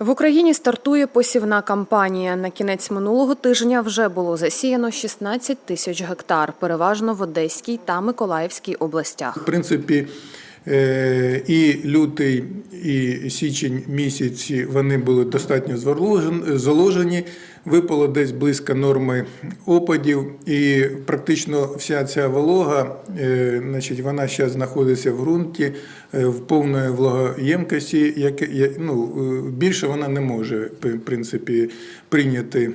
В Україні стартує посівна кампанія. На кінець минулого тижня вже було засіяно 16 тисяч гектар, переважно в Одеській та Миколаївській областях. В принципі, і лютий, і січень місяці вони були достатньо заложені. Випало десь близько норми опадів, і практично вся ця волога, е, значить, вона зараз знаходиться в ґрунті е, в повної влагоємкості, яке ну, е, більше вона не може в принципі прийняти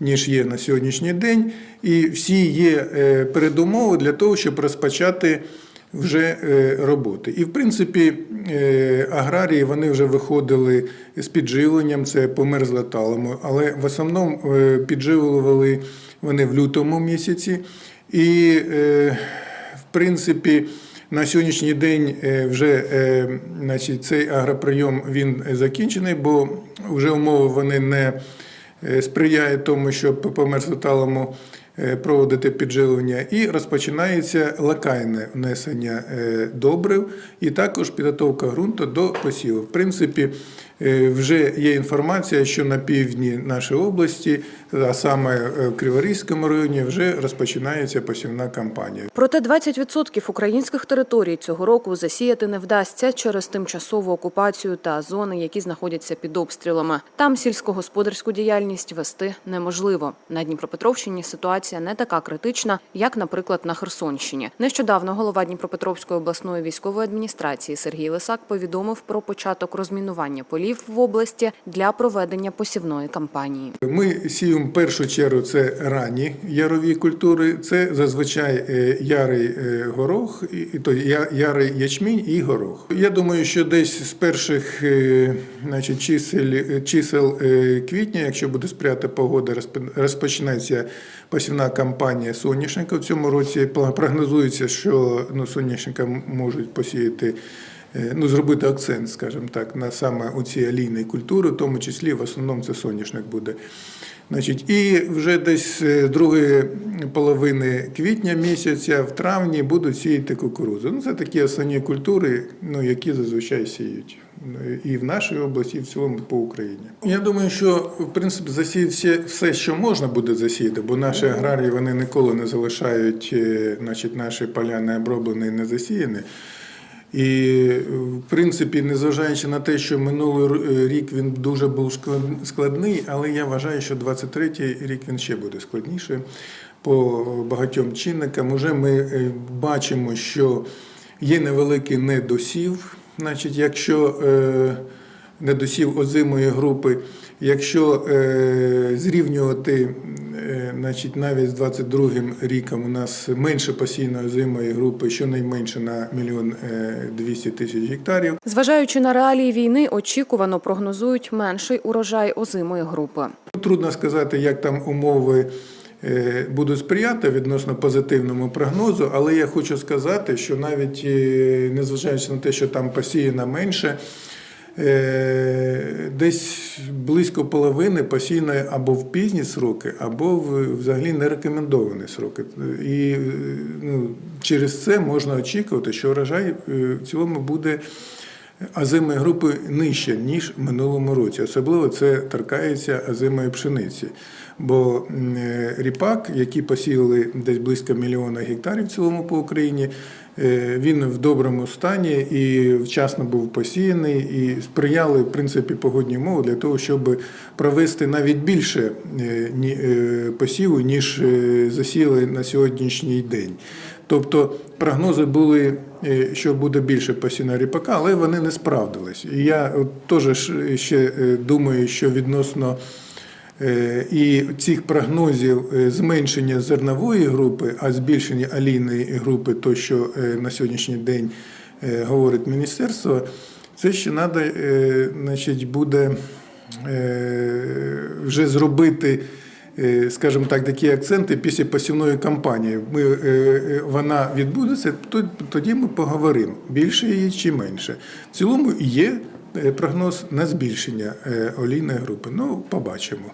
ніж є на сьогоднішній день. І всі є е, передумови для того, щоб розпочати вже е, роботи. І в принципі е, аграрії вони вже виходили з підживленням, це померзла талому, але в основному е, підживлювали вони в лютому місяці. І в принципі. На сьогоднішній день вже значить, цей агроприйом він закінчений, бо вже умови вони не сприяють тому, щоб по мерзлоталому е, проводити підживлення, і розпочинається локальне внесення е, добрив і також підготовка ґрунту до посіву. В принципі, е, вже є інформація, що на півдні нашої області, а саме е, в Криворізькому районі, вже розпочинається посівна кампанія. Проте 20% українських територій цього року засіяти не вдасться через тимчасову окупацію та зони, які знаходяться під обстрілами. Там сільськогосподарську діяльність вести неможливо. На Дніпропетровщині ситуація не така критична, як, наприклад, на Херсонщині. Нещодавно голова Дніпропетровської обласної військової адміністрації Сергій Лисак повідомив про початок розмінування полів в області для проведення посівної кампанії. Ми сіємо в першу чергу це ранні ярові культури, це зазвичай е, ярий е, горох, і то ярий ячмінь і горох. Я думаю, що десь з перших е, значить, чисел, чисел квітня, якщо буде сприяти погода, розп- розпочнеться посівна кампанія соняшника. В цьому році прогнозується, що ну, соняшника можуть посіяти. Е, Ну, зробити акцент, скажімо так, на саме у ці олійні культури, в тому числі в основному це соняшник буде. Значить, і вже десь з другої половини квітня місяця, в травні будуть сіяти кукурудзу. Ну, це такі основні культури, ну, які зазвичай сіють ну, і в нашій області, і в цілому по Україні. Я думаю, що в принципі засіють все, все, що можна буде засіяти, бо наші аграрії вони ніколи не залишають е, значить, наші поля не оброблені і не засіяні. І, в принципі, незважаючи на те, що минулий рік він дуже був складний, але я вважаю, що 23-й рік він ще буде складніше по багатьом чинникам. Уже ми е, бачимо, що є невеликий недосів. Значить, якщо е, недосів озимої групи, якщо е, зрівнювати е, значить, навіть з 22-м ріком у нас менше постійної озимої групи, щонайменше на мільйон е, 200 тисяч гектарів. Зважаючи на реалії війни, очікувано прогнозують менший урожай озимої групи. Трудно сказати, як там умови е, будуть сприяти відносно позитивному прогнозу, але я хочу сказати, що навіть е, незважаючи на те, що там посіяно менше, е, десь близько половини посіяно або в пізні сроки, або в взагалі не рекомендовані сроки. І е, ну, через це можна очікувати, що урожай е, в цілому буде озимої групи нижче, ніж в минулому році. Особливо це торкається озимої пшениці. Бо е, ріпак, який посіяли десь близько мільйона гектарів в цілому по Україні, е, він в доброму стані і вчасно був посіяний, і сприяли в принципі погодні умови для того, щоб провести навіть більше е, е, посіву, ніж е, засіяли на сьогоднішній день. Тобто прогнози були, е, що буде більше посіна ріпака, але вони не справдились. І я теж ще е, думаю, що відносно е, і цих прогнозів е, зменшення зернової групи, а збільшення олійної групи, то що е, на сьогоднішній день е, говорить міністерство, це ще треба, значить, буде е, вже зробити е, скажімо так, такі акценти після посівної кампанії. Ми, е, е, вона відбудеться, тоді ми поговоримо, більше її чи менше. В цілому є е, прогноз на збільшення е, олійної групи. Ну, побачимо.